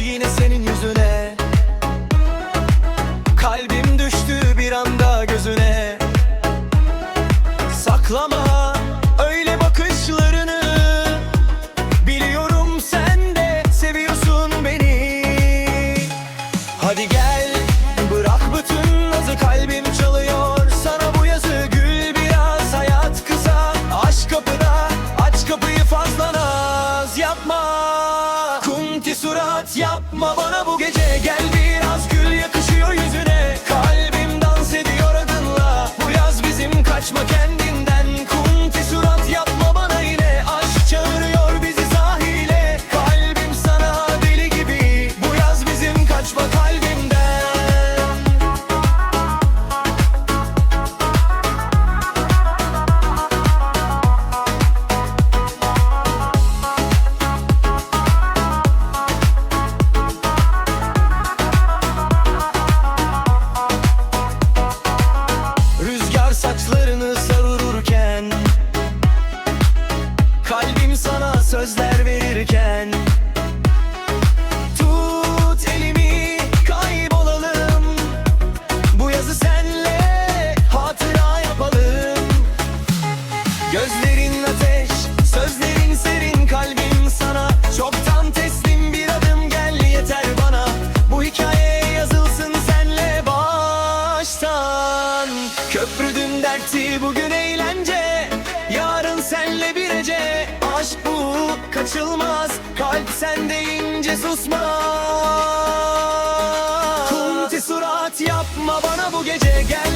yine senin yüzüne. Kalbim düştü bir anda gözüne. Saklama Yapma bana bu gece. Gel biraz gül yakın saçlarını savururken Kalbim sana sözler verirken Tut elimi kaybolalım. Bu yazı senle hatıra yapalım. Gözlerin bugün eğlence Yarın senle bir ece Aşk bu kaçılmaz Kalp sende ince susmaz Kunti surat yapma bana bu gece. Gel